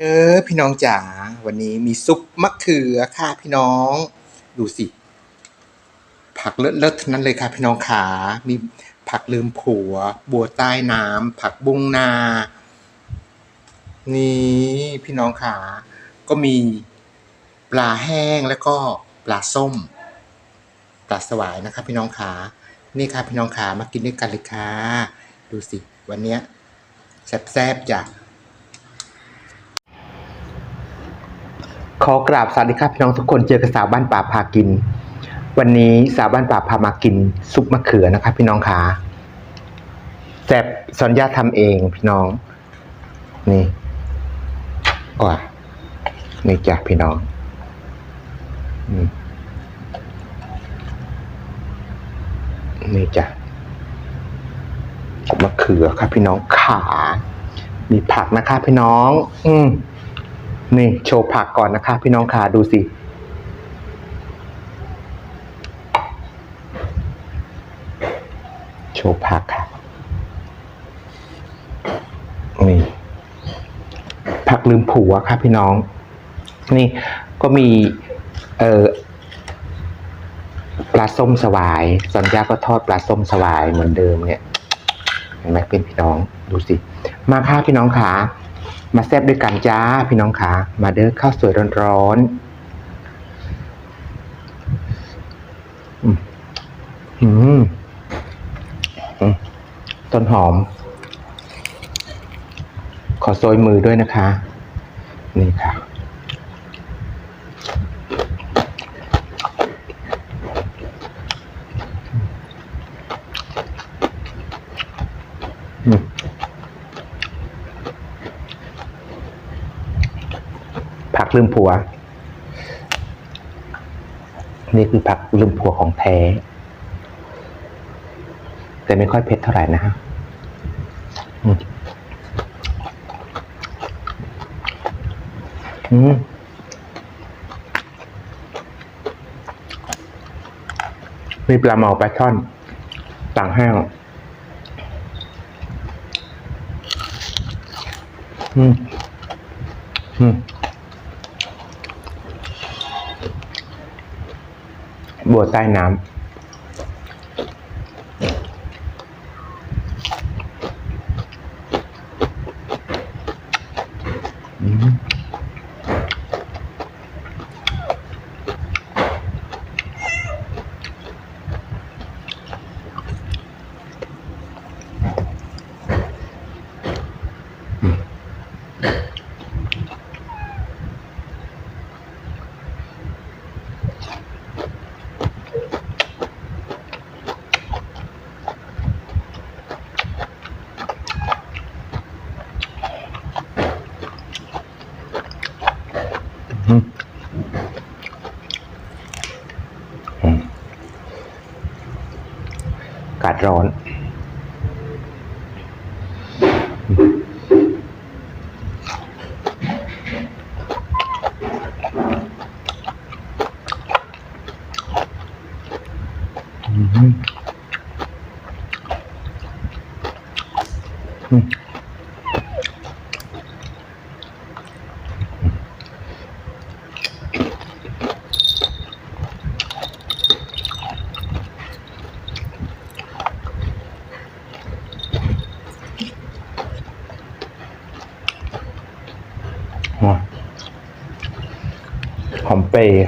เออพี่น้องจ๋าวันนี้มีซุปมะเขือค่ะพี่น้อง ดูสิ ผักเลิศๆทั้งนั้นเลยค่ะพี่น้องขามีผักลืมผัว บัวใต้น้ำผักบุ้งนา นี่พี่น้องขาก็มีปลาแห้งแล้วก็ปลาส้มปลาสวายนะคะพี่น้องขานี่ค่ะพี่น้องขามากินด้วยกันเลยค่ะดูสิ วันเนี้ยแซ่บๆจ้ะ ขอกราบสวัสดีครับพี่น้องทุกคนเจอกับสาวบ้านป่าพากิน วันนี้สาวบ้านป่าพามากินซุปมะเขือนะครับ พี่น้องขาแซ่บสัญญาทำเองพี่น้อง นี่ก่อนนี่จ้ะพี่น้องนี่จ้ะมะเขือครับพี่น้องขา มีผักนะคะพี่น้อง อืม นี่โชว์ผักก่อนนะคะ พี่น้องขาดูสิโชว์ผักค่ะนี่ผักลืมผัวค่ะพี่น้อง นี่ก็มี เออปลาส้มสวายสัญญาก็ทอดปลาส้มสวายเหมือนเดิมเนี่ยเห็นไหมเป็นพี่น้องดูสิ มาค่ะพี่น้องขา มาแซบด้วยกันจ้าพี่น้องขามาเด้อข้าวสวยร้อนๆอืมต้นหอม ขอโซยมือด้วยนะคะ นี่ค่ะ ลืมผัว นี่คือผักลืมผัวของแท้ แต่ไม่ค่อยเผ็ดเท่าไหร่นะฮะอืมมีปลาเมาปลาช่อนต่างแห้งอืม อืม บัวใต้น้ำอืม กาศร้อน อืมอืมอะหอมเปรย์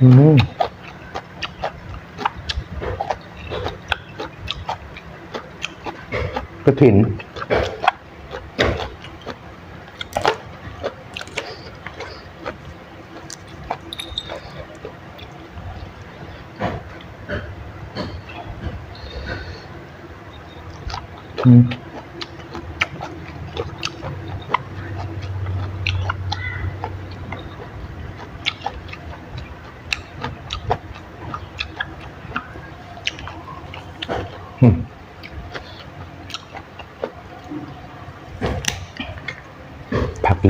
อืมกระถิน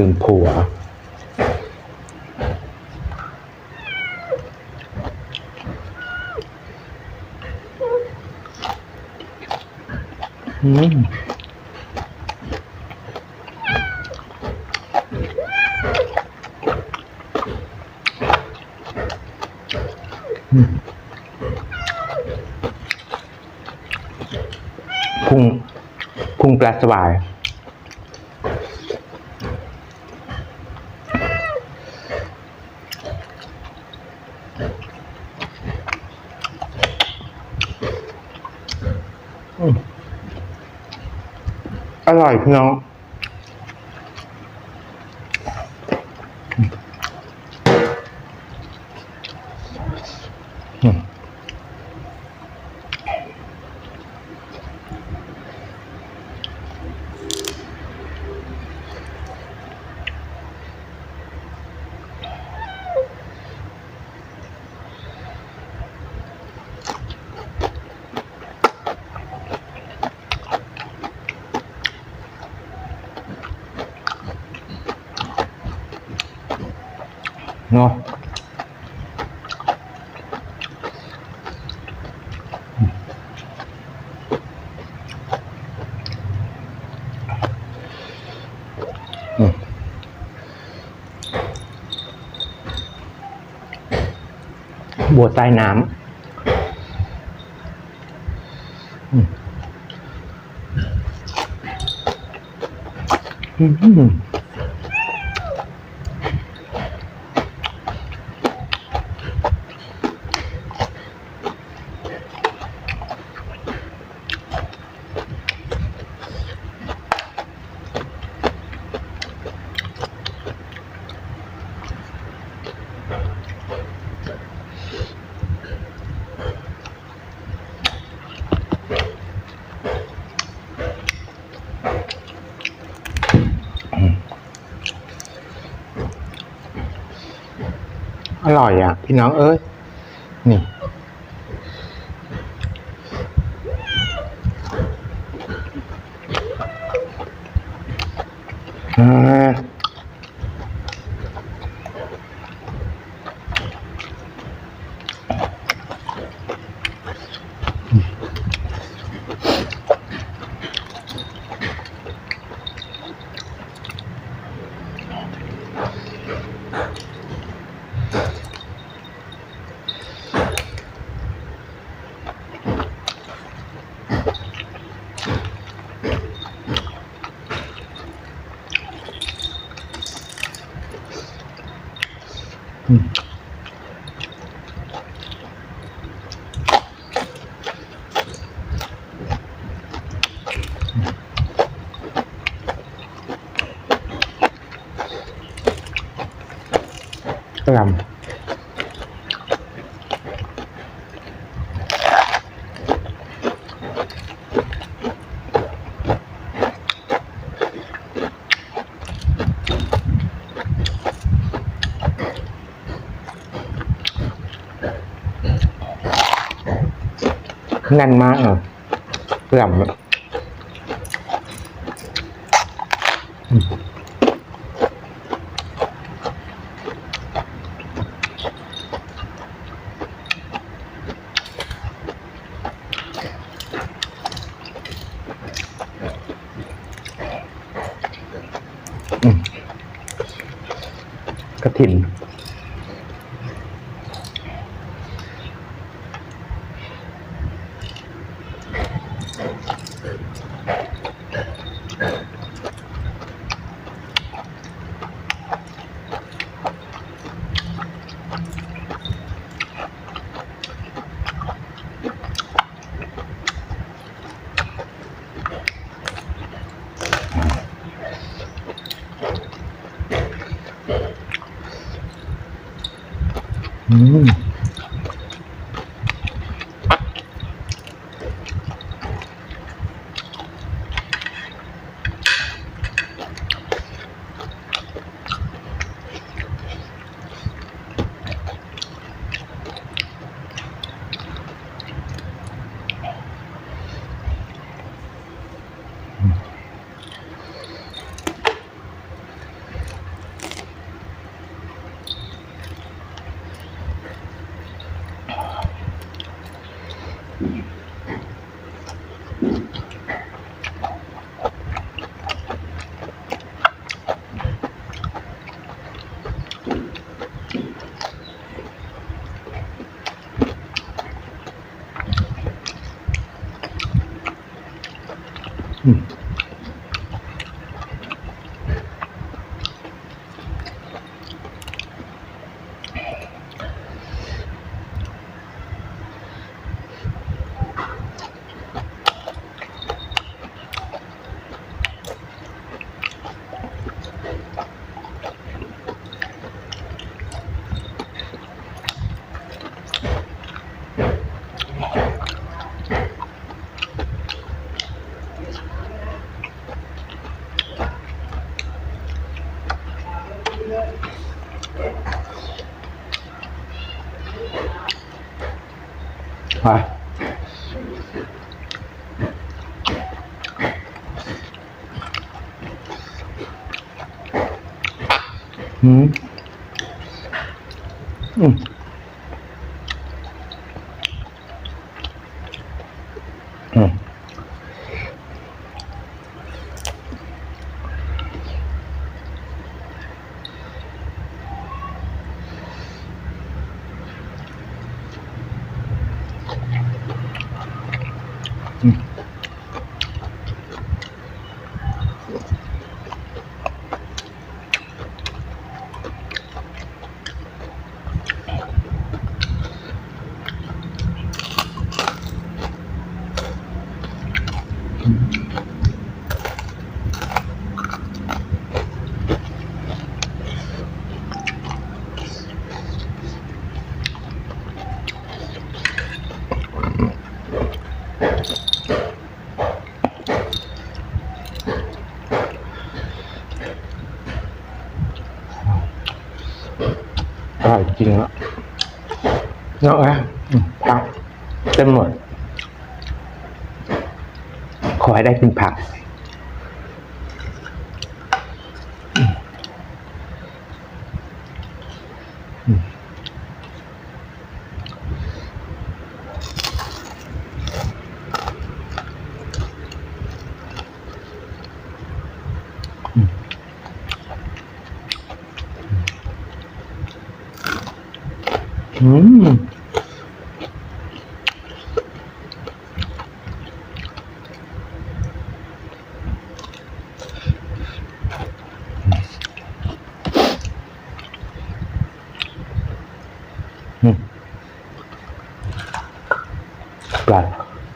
ลืมผัวออืมอืมพุงพุงปลาสวาย อืมอร่อยพี่น้อง บัวใต้น้ำอืม ร่อยอะ พี่น้องเอ้ย นี่ อ่า แน่นมากอะกระหลำอ อื ไปอื ริงแล้วเนาะอะผักเต็มหมด ขอให้ได้กินผัก อืม อืม ปลา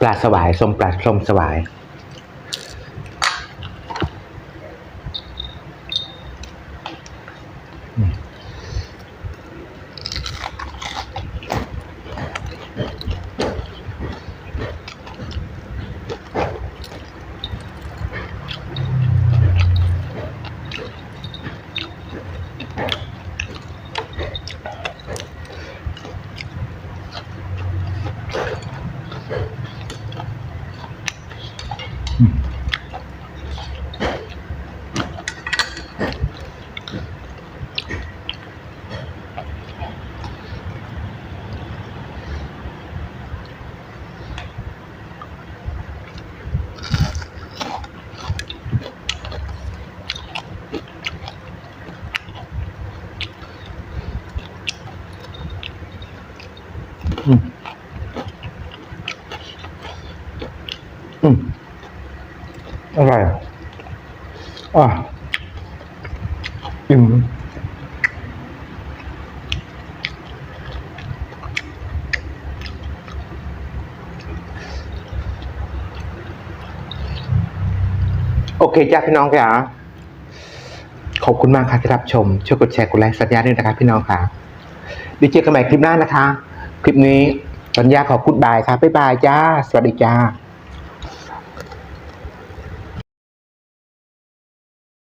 ปลาสวาย สมปลาสมสวาย อเคจ้าพี่น้องค่ะขอบคุณมากค่ะที่รับชม ช่วยกดแชร์กดไลค์สัญญาด้วยนะครับพี่น้องค่ะดีเจอกันใหม่คลิปหน้านะคะ คลิปนี้สัญญาขอพูดบายครับบ๊ายบายจ้า สวัสดีจ้า